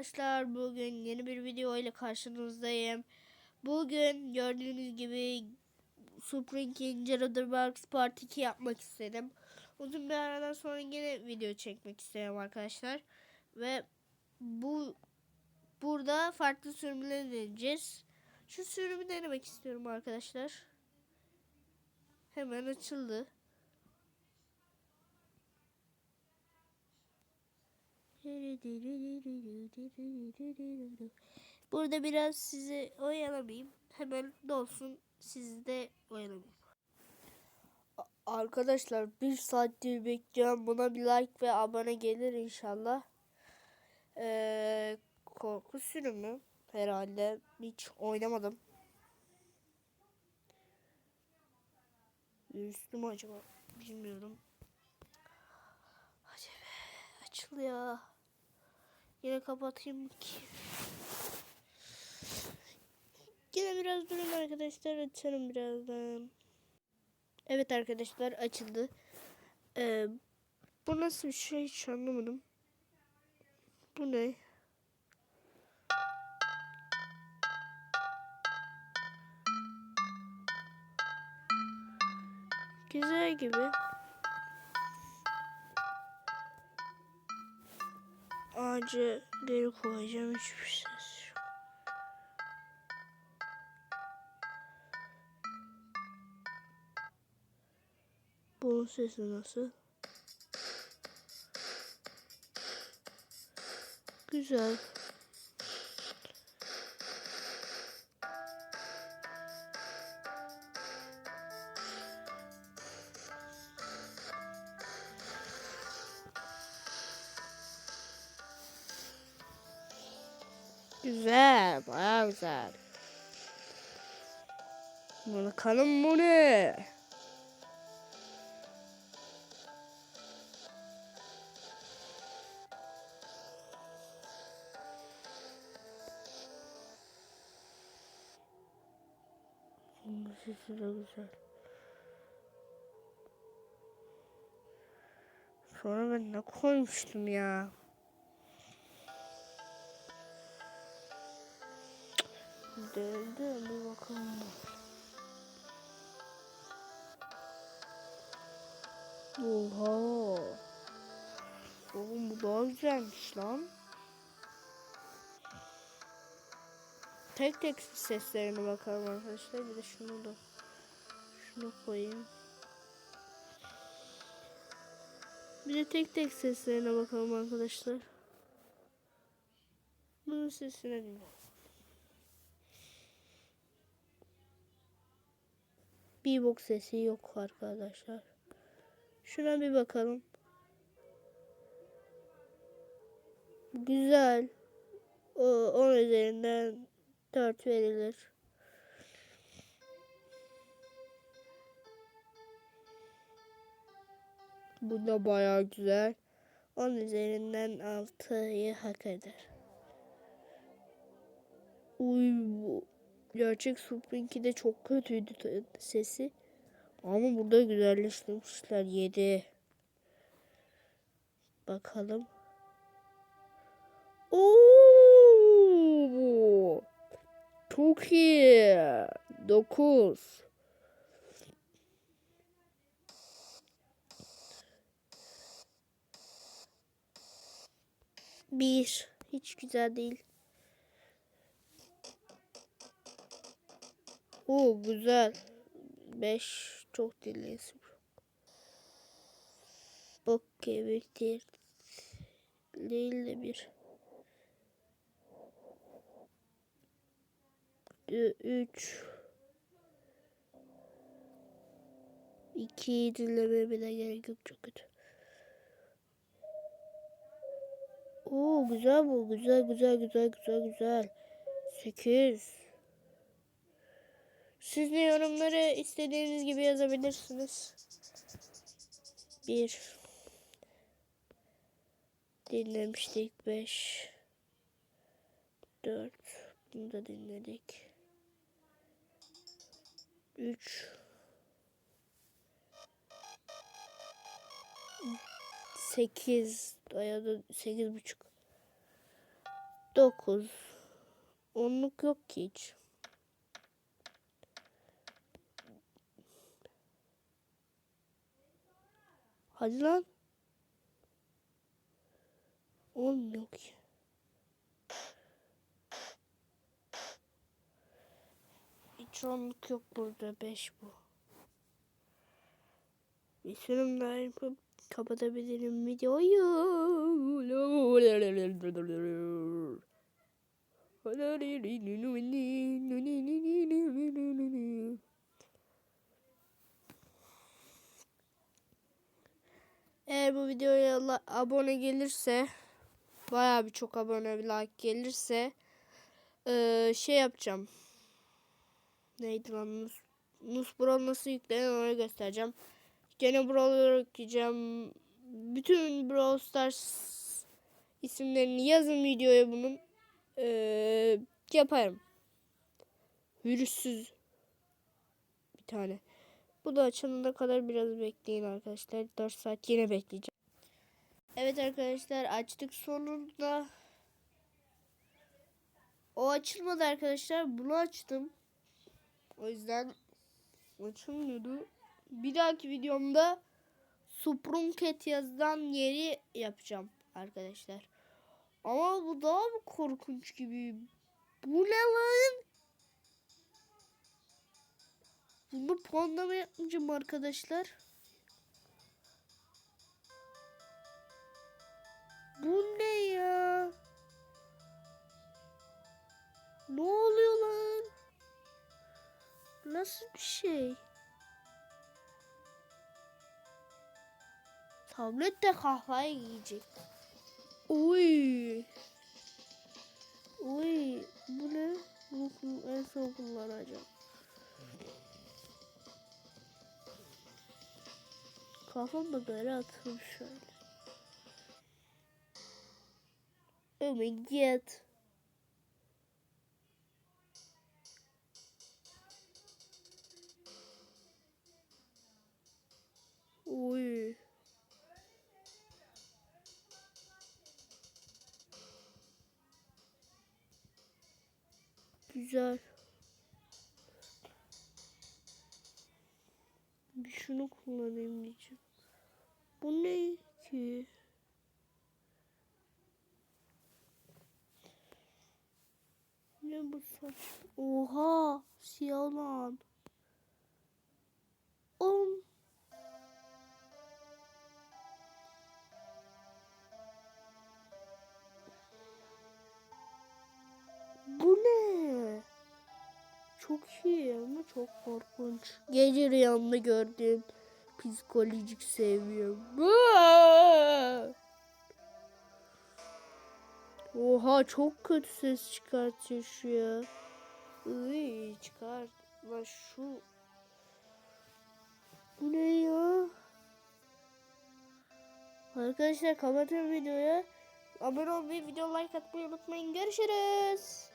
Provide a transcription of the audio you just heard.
Arkadaşlar bugün yeni bir video ile karşınızdayım. Bugün gördüğünüz gibi Spring Injured Box Part 2 yapmak istedim. Uzun bir aradan sonra yine video çekmek istedim arkadaşlar. Ve bu burada farklı sürümler deneyeceğiz. Şu sürümü denemek istiyorum arkadaşlar. Hemen açıldı. Burada biraz sizi oyalamayayım. Hemen dolsun sizi de oyalamayayım. Arkadaşlar bir saattir bekliyorum. Buna bir like ve abone gelir inşallah. Ee, korku sürümü herhalde. Hiç oynamadım. Virüslü mü acaba? Bilmiyorum. Be, açıl. Yine kapatayım ki. Yine biraz durun arkadaşlar açarım birazdan. Evet arkadaşlar açıldı. Ee, bu nasıl bir şey hiç anlamadım. Bu ne? Güzel gibi. Ağacı geri koyacağım hiçbir ses yok. Bunun sesi nasıl? Güzel. Güzel, bayağı güzel. Bakalım bu ne? Sesi de güzel. Sonra ben ne koymuştum ya? Değildi bir bakalım. Oha. Oğlum bu daha güzelmiş lan. Tek tek seslerine bakalım arkadaşlar. Bir de şunu da şunu koyayım. Bir de tek tek seslerine bakalım arkadaşlar. Bunun sesine dinleyelim. Beatbox sesi yok arkadaşlar. Şuna bir bakalım. Güzel. O, 10 üzerinden 4 verilir. Bu da bayağı güzel. 10 üzerinden 6'yı hak eder. Uy bu gerçek Spring'i de çok kötüydü sesi. Ama burada güzelleştirmişler 7. Bakalım. Oo! Çok iyi. 9. Bir. Hiç güzel değil. Oo güzel. 5 çok dinleyici. Bok kemiktir. Değil de bir. 3 2 dinlemeye bile gerek yok çok kötü. Oo güzel bu. Güzel güzel güzel güzel güzel. 8 siz de yorumları istediğiniz gibi yazabilirsiniz. Bir dinlemiştik. Beş dört bunu da dinledik. Üç sekiz ya da sekiz buçuk. 9 Onluk yok ki hiç. Hadi lan. On yok ki. Hiç onluk yok burada. 5 bu. Bir sunum daha yapıp kapatabilirim videoyu. Eğer bu videoya abone gelirse bayağı bir çok abone bir like gelirse eee, şey yapacağım. Neydi lan Nus, Nus Brawl nasıl yüklenir onu göstereceğim. Gene Brawl'ları yükleyeceğim. Bütün Brawl Stars isimlerini yazın videoya bunun. Eee, yaparım. Virüssüz bir tane. Bu da açılana kadar biraz bekleyin arkadaşlar. 4 saat yine bekleyeceğim. Evet arkadaşlar açtık sonunda. O açılmadı arkadaşlar. Bunu açtım. O yüzden açılmıyordu. Bir dahaki videomda Sprunket yazılan yeri yapacağım arkadaşlar. Ama bu daha bir korkunç gibi. Bu ne lan? Bunu puanlama yapmayacağım arkadaşlar. Bu ne ya? Ne oluyor lan? Nasıl bir şey? Tablet de kafayı yiyecek. Uy. Uy. Bu ne? Bunu en son kullanacağım. Kafamda böyle atılmış şöyle. Oh my god. Uy. Güzel. Şunu kullanayım diyeceğim. Bu ne ki? Ne bu saç? Oha! Siyah lan. Oğlum. Bu ne? Çok iyi ama çok korkunç. Gece rüyamda gördüğüm psikolojik seviyem. Aa! Oha çok kötü ses çıkartıyor şu ya. Iy, çıkar. Lan şu. Bu ne ya? Arkadaşlar kapatıyorum videoyu. Abone olmayı, video like atmayı unutmayın. Görüşürüz.